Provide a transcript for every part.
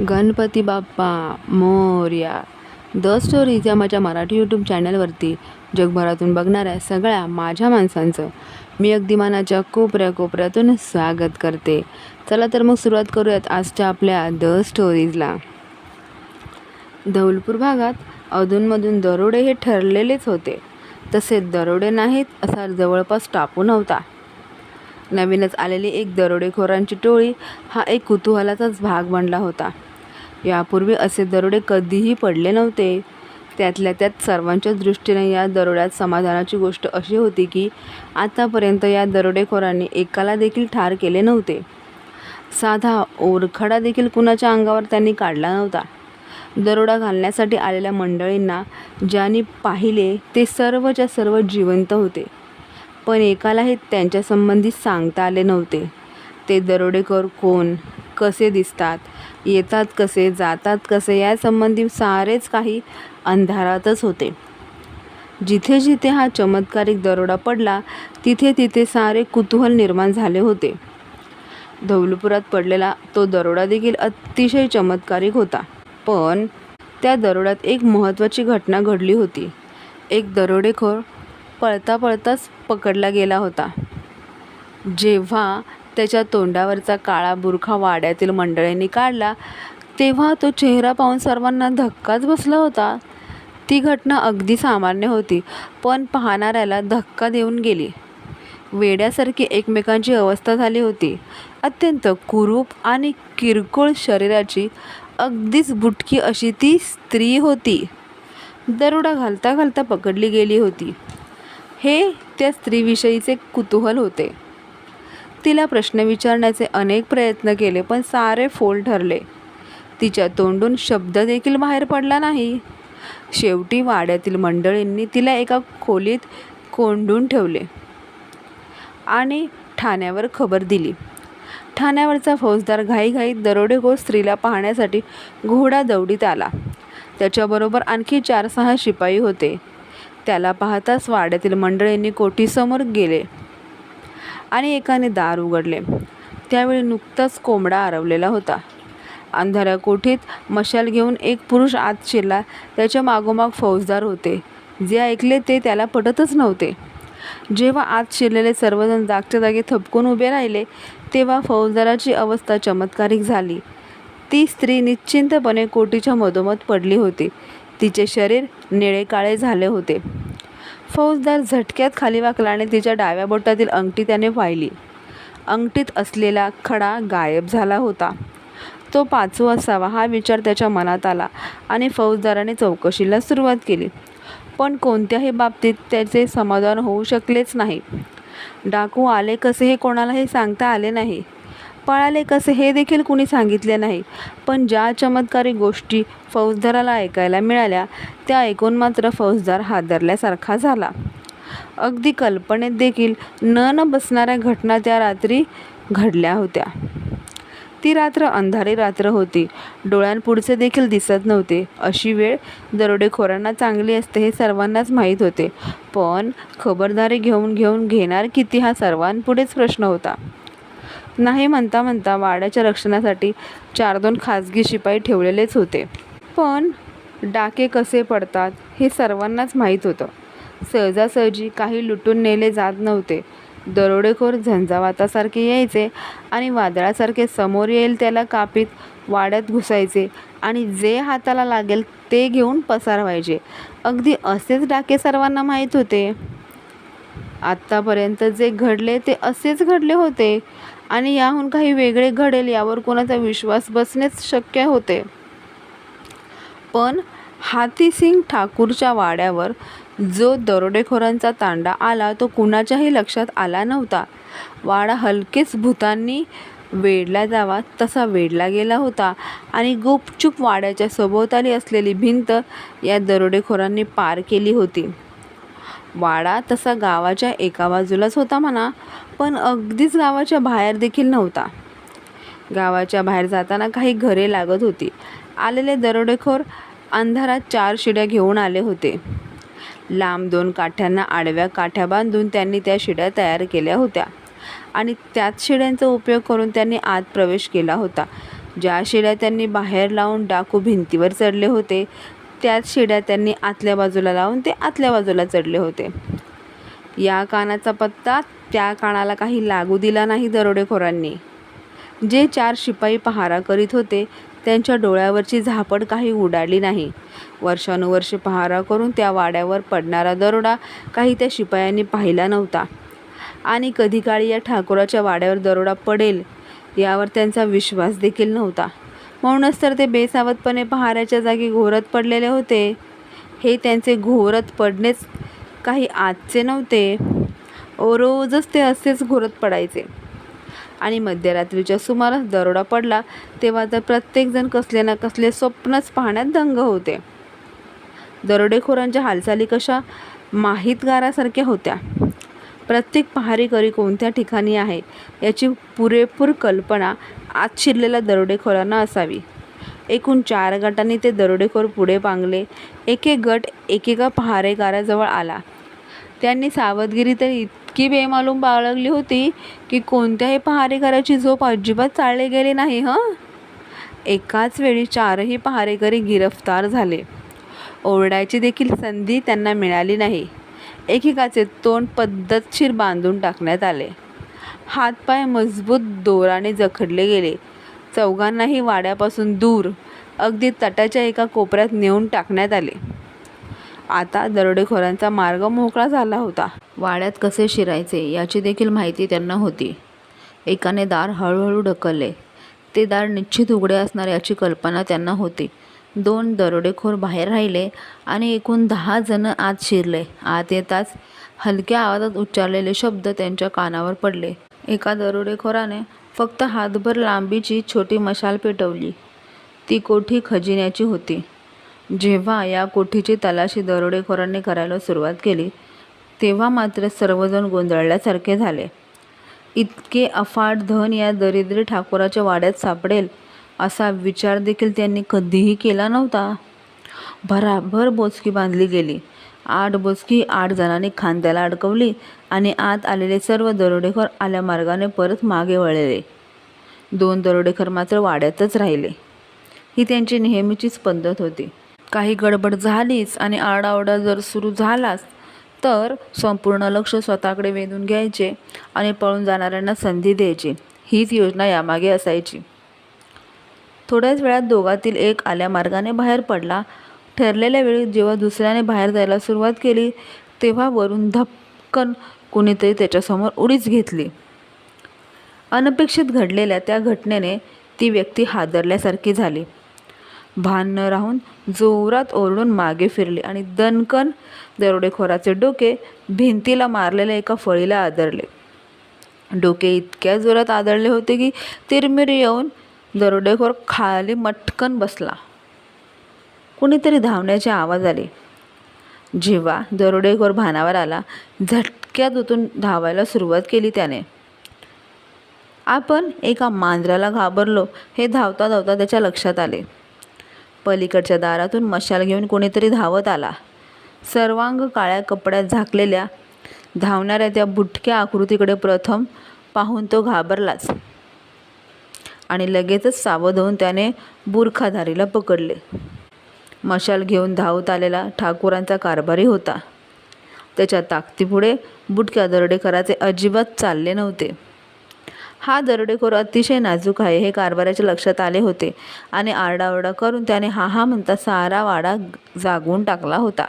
Ganpati Bappa Morya. The stories या माझ्या Marathi YouTube चॅनलवरती जगभरातून बघणाऱ्या सगळ्या माझ्या माणसांचं मी अगदी मनाच्या कोपऱ्या कोपऱ्यातून स्वागत करते. चला तर मग सुरुवात करूयात आजच्या आपल्या द स्टोरीजला धौलपूर भागात अधूनमधून दरोडे हे ठरलेलेच होते. तसे दरोडे नाहीत असा जवळपास टापू नव्हता. नवीनच आलेली एक दरोडेखोरांची टोळी हा एक कुतूहलाचाच भाग बनला होता. यापूर्वी असे दरोडे कधीही पडले नव्हते. त्यातल्या त्यात सर्वांच्या दृष्टीने या दरोड्यात समाधानाची गोष्ट अशी होती की आतापर्यंत या दरोडेखोरांनी एकाला देखील ठार केले नव्हते. साधा ओरखडा देखील कुणाच्या अंगावर त्यांनी काढला नव्हता. दरोडा घालण्यासाठी आलेल्या मंडळींना ज्यांनी पाहिले ते सर्वच्या सर्व जिवंत होते. पण एकालाही त्यांच्यासंबंधी सांगता आले नव्हते. ते दरोडेखोर कोण? कसे दिसतात? येतात कसे? जातात कसे? यासंबंधी सारेच काही अंधारातच होते. जिथे जिथे हा चमत्कारिक दरोडा पडला तिथे तिथे सारे कुतूहल निर्माण झाले होते. धौलपुरात पडलेला तो दरोडा देखील अतिशय चमत्कारिक होता. पण त्या दरोड्यात एक महत्त्वाची घटना घडली होती. एक दरोडेखोर पळता पळताच पकडला गेला होता. जेव्हा त्याच्या तोंडावरचा काळा बुरखा वाड्यातील मंडळींनी काढला तेव्हा तो चेहरा पाहून सर्वांना धक्काच बसला होता. ती घटना अगदी सामान्य होती पण पाहणाऱ्याला धक्का देऊन गेली. वेड्यासारखी एकमेकांची अवस्था झाली होती. अत्यंत कुरूप आणि किरकोळ शरीराची अगदीच बुटकी अशी ती स्त्री होती. दरोडा घालता घालता पकडली गेली होती. हे त्या स्त्रीविषयीचे कुतूहल होते. तिला प्रश्न विचारण्याचे अनेक प्रयत्न केले पण सारे फोल ठरले. तिच्या तोंडून शब्द देखील बाहेर पडला नाही. शेवटी वाड्यातील मंडळींनी तिला एका खोलीत कोंडून ठेवले आणि ठाण्यावर खबर दिली. ठाण्यावरचा फौजदार घाईघाईत दरोडेखोर स्त्रीला पाहण्यासाठी घोडा दौडीत आला. त्याच्याबरोबर आणखी चार सहा शिपाई होते. त्याला पाहताच वाड्यातील मंडळींनी कोठीसमोर गेले आणि एकाने दार उघडले. त्यावेळी नुकताच कोंबडा आरवलेला होता. अंधाऱ्या कोठीत मशाल घेऊन एक पुरुष आत शिरला. त्याच्या मागोमाग फौजदार होते. जे ऐकले ते त्याला पटतच नव्हते. जेव्हा आत शिरलेले सर्वजण जागच्या जागी थपकून उभे राहिले तेव्हा फौजदाराची अवस्था चमत्कारिक झाली. ती स्त्री निश्चिंतपणे कोटीच्या मधोमध पडली होती. तिचे शरीर निळे काळे झाले होते. फौजदार झटक्यात खाली वाकल्याने तिच्या डाव्या बोटातील अंगठी त्याने पाहिली अंगठीत असलेला खडा गायब झाला होता. तो पाचू असावा हा विचार त्याच्या मनात आला आणि फौजदाराने चौकशीला सुरुवात केली. पण कोणत्याही बाबतीत त्याचे समाधान होऊ शकलेच नाही. डाकू आले कसे हे कोणालाही सांगता आले नाही. पळाले कसे हे देखील कुणी सांगितले नाही. पण ज्या चमत्कारी गोष्टी फौजदाराला ऐकायला मिळाल्या त्या ऐकून मात्र फौजदार हादरल्यासारखा झाला. अगदी कल्पनेत देखील न न बसणाऱ्या घटना त्या रात्री घडल्या होत्या. ती रात्र अंधारी रात्र होती. डोळ्यांपुढचे देखील दिसत नव्हते. अशी वेळ दरोडेखोरांना चांगली असते हे सर्वांनाच माहीत होते. पण खबरदारी घेऊन घेऊन घेणार किती हा सर्वांपुढेच प्रश्न होता. नाही म्हणता म्हणता वाड्याच्या रक्षणासाठी चार दोन खाजगी शिपाई ठेवलेलेच होते. पण डाके कसे पडतात हे सर्वांनाच माहीत होतं. सहजासहजी काही लुटून नेले जात नव्हते. दरोडेखोर झंझावातासारखे यायचे आणि वादळासारखे समोर येईल त्याला कापीत वाड्यात घुसायचे आणि जे हाताला लागेल ते घेऊन पसार व्हायचे अगदी असेच डाके सर्वांना माहीत होते. आत्तापर्यंत जे घडले ते असेच घडले होते. आणि याहून काही वेगळे घडेल यावर कोणाचा विश्वास बसणेच शक्य होते. पण हातीसिंग ठाकूरच्या वाड्यावर जो दरोडेखोरांचा तांडा आला तो कुणाच्याही लक्षात आला नव्हता. वाडा हलकेच भूतांनी वेढला जावा तसा वेढला गेला होता आणि गुपचूप वाड्याच्या सभोवताली असलेली भिंत या दरोडेखोरांनी पार केली होती. वाडा तसा गावाच्या एका बाजूलाच होता म्हणा पण अगदीच गावाच्या बाहेर देखील नव्हता. गावाच्या बाहेर जाताना काही घरे लागत होती. आलेले दरोडेखोर अंधारात चार शिड्या घेऊन आले होते. लांब दोन काठ्यांना आडव्या काठ्या बांधून त्यांनी त्या शिड्या तयार केल्या होत्या आणि त्याच शिड्यांचा उपयोग करून त्यांनी आत प्रवेश केला होता. ज्या शिड्या त्यांनी बाहेर लावून डाकू भिंतीवर चढले होते त्याच शिड्या त्यांनी आतल्या बाजूला लावून ते आतल्या बाजूला चढले होते. या कानाचा पत्ता त्या कानाला काही लागू दिला नाही दरोडेखोरांनी. जे चार शिपाई पहारा करीत होते त्यांच्या डोळ्यावरची झापड काही उडाली नाही. वर्षानुवर्षे पहारा करून त्या वाड्यावर पडणारा दरोडा काही त्या शिपायांनी पाहिला नव्हता. आणि कधी काळी या ठाकूराच्या वाड्यावर दरोडा पडेल यावर त्यांचा विश्वास देखील नव्हता. म्हणूनच तर ते बेसावधपणे पहाराच्या जागी घोरत पडलेले होते. हे त्यांचे घोरत पडणेच काही आजचे नव्हते. रोजच ते असेच घोरत पडायचे. आणि मध्यरात्रीच्या सुमारास दरोडा पडला तेव्हा तर प्रत्येकजण कसले ना कसले स्वप्नच पाहण्यात दंग होते. दरोडेखोरांच्या हालचाली कशा माहितगारासारख्या होत्या. प्रत्येक पहारेकरी कोणत्या ठिकाणी आहे याची पुरेपूर कल्पना आत शिरलेल्या दरोडेखोरांना असावी. एकूण चार गटांनी ते दरोडेखोर पुढे पांगले. एक एक गट एकेका पहारेकाराजवळ आला. त्यांनी सावधगिरी तर इतकी बेमालूम बाळगली होती की कोणत्याही पहारेकराची झोप अजिबात चालले गेली नाही हं? एकाच वेळी चारही पहारेकरी गिरफ्तार झाले. ओरडायची देखील संधी त्यांना मिळाली नाही. एकेकाचे तोंड पद्धतशीर बांधून टाकण्यात आले. हातपाय मजबूत दोराने जखडले गेले. चौघांनाही वाड्यापासून दूर अगदी तटाच्या एका कोपऱ्यात नेऊन टाकण्यात आले. आता दरोडेखोरांचा मार्ग मोकळा झाला होता. वाड्यात कसे शिरायचे याची देखील माहिती त्यांना होती. एकाने दार हळूहळू ढकलले. ते दार निश्चित उघडे असणार याची कल्पना त्यांना होती. दोन दरोडेखोर बाहेर राहिले आणि एकूण दहा जण आत शिरले. आत येताच हलक्या आवाजात उच्चारलेले शब्द त्यांच्या कानावर पडले. एका दरोडेखोराने फक्त हातभर लांबीची छोटी मशाल पेटवली. ती कोठी खजिन्याची होती. जेव्हा या कोठीची तलाशी दरोडेखोरांनी करायला सुरुवात केली तेव्हा मात्र सर्वजण गोंधळल्यासारखे झाले. इतके अफाट धन या दरिद्री ठाकोराच्या वाड्यात सापडेल असा विचार देखील त्यांनी कधीही केला नव्हता. भराभर बोचकी बांधली गेली. आठ बोचकी आठ जणांनी खांद्याला अडकवली आणि आत आलेले सर्व दरोडेखोर आल्या मार्गाने परत मागे वळले. दोन दरोडेखोर मात्र वाड्यातच राहिले. ही त्यांची नेहमीचीच पद्धत होती. काही गडबड झालीच आणि आरडाओरडा जर सुरू झालाच तर संपूर्ण लक्ष स्वतःकडे वेधून घ्यायचे आणि पळून जाणाऱ्यांना संधी द्यायची. हीच योजना यामागे असायची. थोड्याच वेळात दोघातील एक आल्या मार्गाने बाहेर पडला. ठरलेल्या वेळी जेव्हा दुसऱ्याने बाहेर जायला सुरुवात केली तेव्हा वरून धपकन कुणीतरी त्याच्यासमोर उडीच घेतली. अनपेक्षित घडलेल्या त्या घटनेने ती व्यक्ती हादरल्यासारखी झाली. भान न राहून जोरात ओरडून मागे फिरली आणि दणकन दरोडेखोराचे डोके भिंतीला मारलेल्या एका फळीला आदरले. डोके इतक्या जोरात आदळले होते की तिरमिरी येऊन दरोडेखोर खाली मटकन बसला. कुणीतरी धावण्याचे आवाज आले. जेव्हा दरोडेखोर भानावर आला झटक्यात उतून धावायला सुरुवात केली त्याने. आपण एका मांजराला घाबरलो हे धावता धावता त्याच्या लक्षात आले. पलीकडच्या दारातून मशाल घेऊन कोणीतरी धावत आला. सर्वांग काळ्या कपड्यात झाकलेल्या धावणाऱ्या त्या बुटक्या आकृतीकडे प्रथम पाहून तो घाबरलाच. आणि लगेचच सावध होऊन त्याने बुरखाधारीला पकडले. मशाल घेऊन धावत आलेला ठाकूरांचा कारभारी होता. त्याच्या ताकदीपुढे बुटक्या दरोडेखोराचे अजिबात चालले नव्हते. हा दरोडेखोर अतिशय नाजूक आहे हे कारभाराच्या लक्षात आले होते आणि आरडाओरडा करून त्याने हा हा म्हणता सारा वाडा जागवून टाकला होता.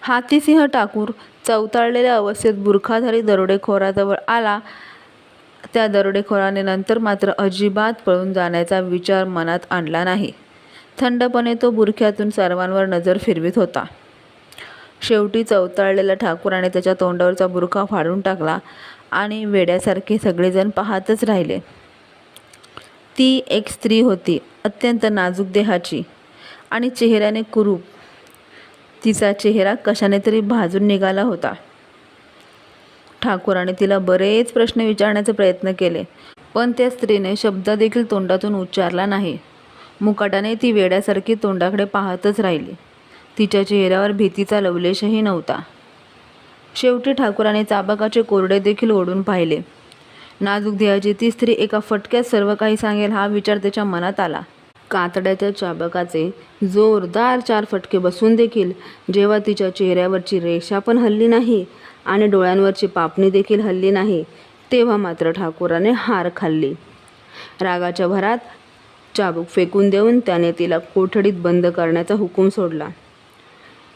हातीसिंह ठाकूर चवताळलेल्या अवस्थेत बुरखाधारी दरोडेखोराजवळ आला त्या दरोडेखोराने नंतर मात्र अजिबात पळून जाण्याचा विचार मनात आणला नाही. थंडपणे तो बुरख्यातून सर्वांवर नजर फिरवित होता. शेवटी चवताळलेल्या ठाकूराने त्याच्या तोंडावरचा बुरखा फाडून टाकला आणि वेड्यासारखे सगळेजण पाहतच राहिले. ती एक स्त्री होती अत्यंत नाजूक देहाची आणि चेहऱ्याने कुरूप. तिचा चेहरा कशाने तरी भाजून निघाला होता. ठाकूराने तिला बरेच प्रश्न विचारण्याचे प्रयत्न केले पण त्या स्त्रीने शब्द देखील तोंडातून उच्चारला नाही. मुकाटाने ती वेड्यासारखी तोंडाकडे पाहतच राहिली. तिच्या चेहऱ्यावर भीतीचा लवलेशही नव्हता. शेवटी ठाकूराने चाबकाचे कोरडे देखील ओढून पाहिले. नाजूक देहाची ती स्त्री एका फटक्यात सर्व काही सांगेल हा विचार त्याच्या मनात आला. कातड्याच्या चाबकाचे जोरदार चार फटके बसून देखील जेव्हा तिच्या चेहऱ्यावरची रेषा पण हल्ली नाही आणि डोळ्यांवरची पापणी देखील हल्ली नाही तेव्हा मात्र ठाकूराने हार खाल्ली. रागाच्या भरात चाबूक फेकून देऊन त्याने तिला कोठडीत बंद करण्याचा हुकूम सोडला.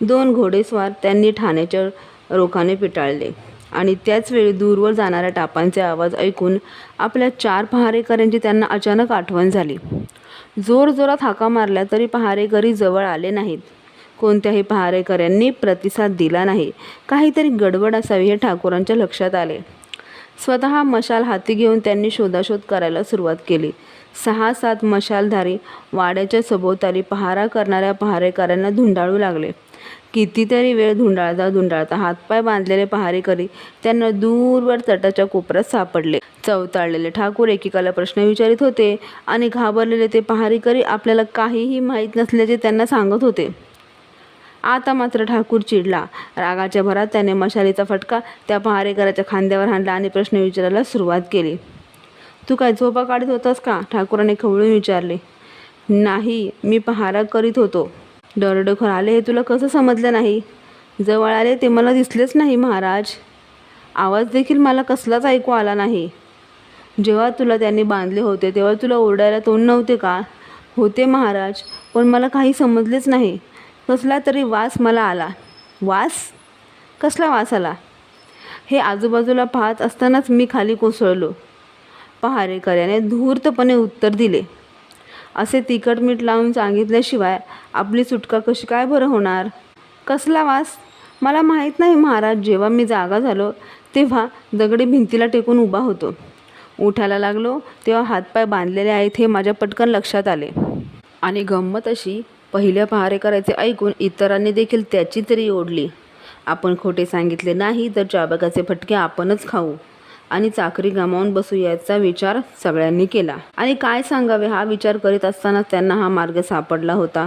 दोन घोडेस्वार त्यांनी ठाण्याच्या रोखाने पिटाळले आणि त्याच वेळी दूरवर जाणाऱ्या टापांचे आवाज ऐकून आपल्या चार पहारेकऱ्यांची त्यांना अचानक आठवण झाली. जोरजोरात हाका मारल्या तरी पहारेकरी जवळ आले नाहीत. कोणत्याही पहारेकऱ्यांनी प्रतिसाद दिला नाही. काहीतरी गडबड असावी हे ठाकूरांच्या लक्षात आले. स्वतः मशाल हाती घेऊन त्यांनी शोधाशोध करायला सुरुवात केली. सहा सात मशालधारी वाड्याच्या सभोवताली पहारा करणाऱ्या पहारेकऱ्यांना धुंडाळू लागले. कितीतरी वेळ धुंडाळता धुंडाळता हातपाय बांधलेले पहारेकरी त्यांना दूरवर तटाच्या कोपऱ्यात सापडले. चवताळलेले ठाकूर एकेकाला प्रश्न विचारित होते आणि घाबरलेले ते पहारेकरी आपल्याला काहीही माहीत नसल्याचे त्यांना सांगत होते. आता मात्र ठाकूर चिडला. रागाच्या भरात त्याने मशालीचा फटका त्या पहारेकराच्या खांद्यावर हाणला आणि प्रश्न विचारायला सुरुवात केली. तू काय झोपा काढत होतास का? ठाकूराने खवळून विचारले. नाही मी पहारा करीत होतो. दरोडेखोर आले हे तुला कसं समजलं नाही? जवळ आले ते मला दिसलेच नाही महाराज. आवाज देखील मला कसलाच ऐकू आला नाही. जेव्हा तुला त्यांनी बांधले होते तेव्हा तुला ओरडायला तोंड नव्हते का? होते महाराज पण मला काही समजलेच नाही. कसला तरी वास मला आला. वास? कसला वास आला? हे आजूबाजूला पाहत असतानाच मी खाली कोसळलो. पहारेकऱ्याने धूर्तपणे उत्तर दिले. असे तिखट मीठ लावून सांगितल्याशिवाय आपली सुटका कशी काय बरं होणार? कसला वास? मला माहीत नाही महाराज जेव्हा मी जागा झालो तेव्हा दगडी भिंतीला टेकून उभा होतो. उठायला लागलो तेव्हा हातपाय बांधलेले आहेत हे माझ्या पटकन लक्षात आले. आणि गंमत अशी पहिल्या पहारेकराचे ऐकून इतरांनी देखील त्याची तरी ओढली. आपण खोटे सांगितले नाही तर चाबकाचे फटके आपणच खाऊ. आणि चाकरी गमावून बसू याचा विचार सगळ्यांनी केला. आणि काय सांगावे हा विचार करीत असताना त्यांना हा मार्ग सापडला होता.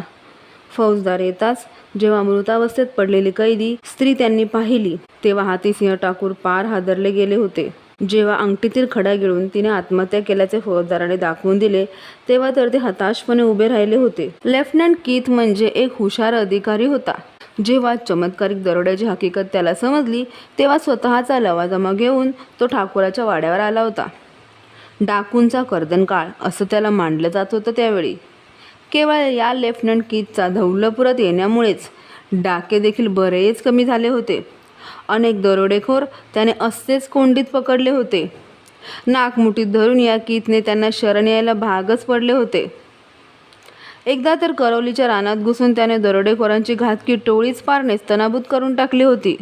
फौजदार येताच जेव्हा मृतावस्थेत पडलेली कैदी स्त्री त्यांनी पाहिली तेव्हा हाती सिंह ठाकूर पार हादरले गेले होते. जेव्हा अंगठीतील खडा गिळून तिने आत्महत्या केल्याचे फौजदाराने दाखवून दिले तेव्हा तर ते हताशपणे उभे राहिले होते. लेफ्टनंट कीथ म्हणजे एक हुशार अधिकारी होता. जेव्हा चमत्कारिक दरोड्याची हकीकत त्याला समजली तेव्हा स्वतःचा लवाजमा घेऊन तो ठाकोराच्या वाड्यावर आला होता. डाकूंचा कर्दन काळ असं त्याला मांडलं जात होतं त्यावेळी. केवळ या लेफ्टनंट कीथचा धौलपुरात येण्यामुळेच डाके देखील बरेच कमी झाले होते. अनेक दरोडेखोर त्याने असेच कोंडीत पकडले होते. नाकमुठीत धरून या कीतने त्यांना शरण यायला भागच पडले होते. एकदा तर करवलीच्या रानात घुसून त्याने दरोडेखोरांची घातकी टोळीच पार नेस्तनाबूत करून टाकली होती.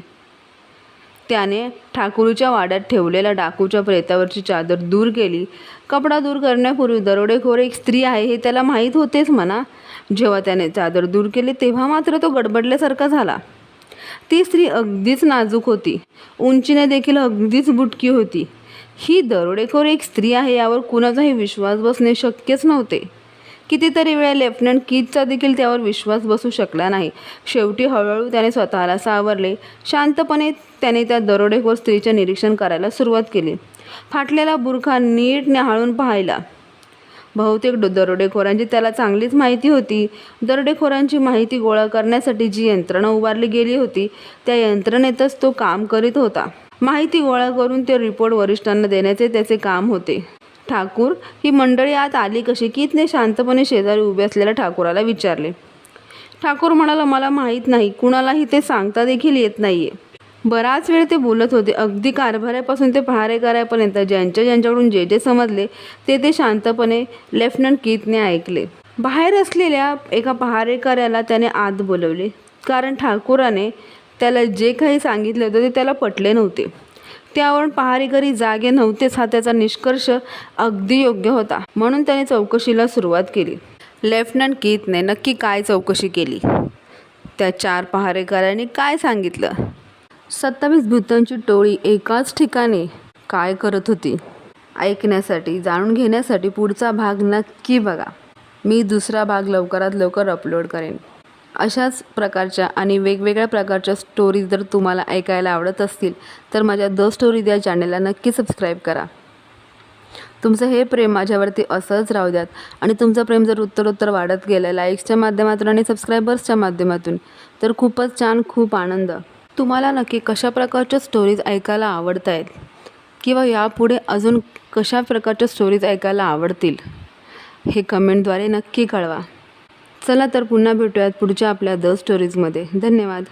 त्याने ठाकूरच्या वाड्यात ठेवलेल्या डाकूच्या प्रेतावरची चादर दूर केली. कपडा दूर करण्यापूर्वी दरोडेखोर एक स्त्री आहे हे त्याला माहीत होतेच म्हणा. जेव्हा त्याने चादर दूर केली तेव्हा मात्र तो गडबडल्यासारखा झाला. ती स्त्री अगदीच नाजूक होती. उंचीने देखील अगदीच बुटकी होती. ही दरोडेखोर एक स्त्री आहे यावर कुणाचाही विश्वास बसणे शक्यच नव्हते. कितीतरी वेळा लेफ्टनंट किजचा देखील त्यावर विश्वास बसू शकला नाही. शेवटी हळूहळू त्याने स्वतःला सावरले. शांतपणे त्याने त्या दरोडेखोर स्त्रीचे निरीक्षण करायला सुरुवात केली. फाटलेला बुरखा नीट न्याहाळून पाहायला बहुतेक दरोडेखोरांची त्याला चांगलीच माहिती होती. दरोडेखोरांची माहिती गोळा करण्यासाठी जी यंत्रणा उभारली गेली होती त्या यंत्रणेतच तो काम करीत होता. माहिती गोळा करून ते रिपोर्ट वरिष्ठांना देण्याचे त्याचे काम होते. ठाकूर ही मंडळी आत आली कशी कीतने शांतपणे शेजारी उभे असलेल्या ठाकूराला विचारले. ठाकूर म्हणाला मला माहीत नाही कुणालाही ते सांगता देखील येत नाहीये. बराच वेळ ते बोलत होते. अगदी कारभाऱ्यापासून ते पहारेकऱ्यापर्यंत ज्यांच्या ज्यांच्याकडून जे जे समजले ते ते शांतपणे लेफ्टनंट कीतने ऐकले. बाहेर असलेल्या एका पहारेकऱ्याला त्याने आत बोलवले. कारण ठाकूराने त्याला जे काही सांगितले होते ते त्याला पटले नव्हते. त्यावरून पहारेकरी जागे नव्हतेच हा त्याचा निष्कर्ष अगदी योग्य होता. म्हणून त्याने चौकशीला सुरुवात केली. लेफ्टनंट कीतने नक्की काय चौकशी केली? त्या चार पहारेकऱ्यांनी काय सांगितलं? सत्तावीस भूतांची टोळी एकाच ठिकाणी काय करत होती? ऐकण्यासाठी जाणून घेण्यासाठी पुढचा भाग नक्की बघा. मी दुसरा भाग लवकरात लवकर अपलोड करेन. अशाच प्रकारच्या आणि वेगवेगळ्या प्रकारच्या स्टोरीज जर तुम्हाला ऐकायला आवडत असतील तर माझ्या द स्टोरी या चॅनेलला नक्की सबस्क्राईब करा. तुमचं हे प्रेम माझ्यावरती असंच राहू द्यात आणि तुमचं प्रेम जर उत्तरोत्तर वाढत गेलं लाईक्सच्या माध्यमातून आणि सबस्क्रायबर्सच्या माध्यमातून तर खूपच छान खूप आनंद. तुम्हाला नक्की कशा प्रकारच्या स्टोरीज ऐकायला आवडत आहेत किंवा यापुढे अजून कशा प्रकारच्या स्टोरीज ऐकायला आवडतील? हे कमेंटद्वारे नक्की कळवा. चला तर पुन्हा भेटूयात पुढच्या आपल्या द स्टोरीजमध्ये धन्यवाद.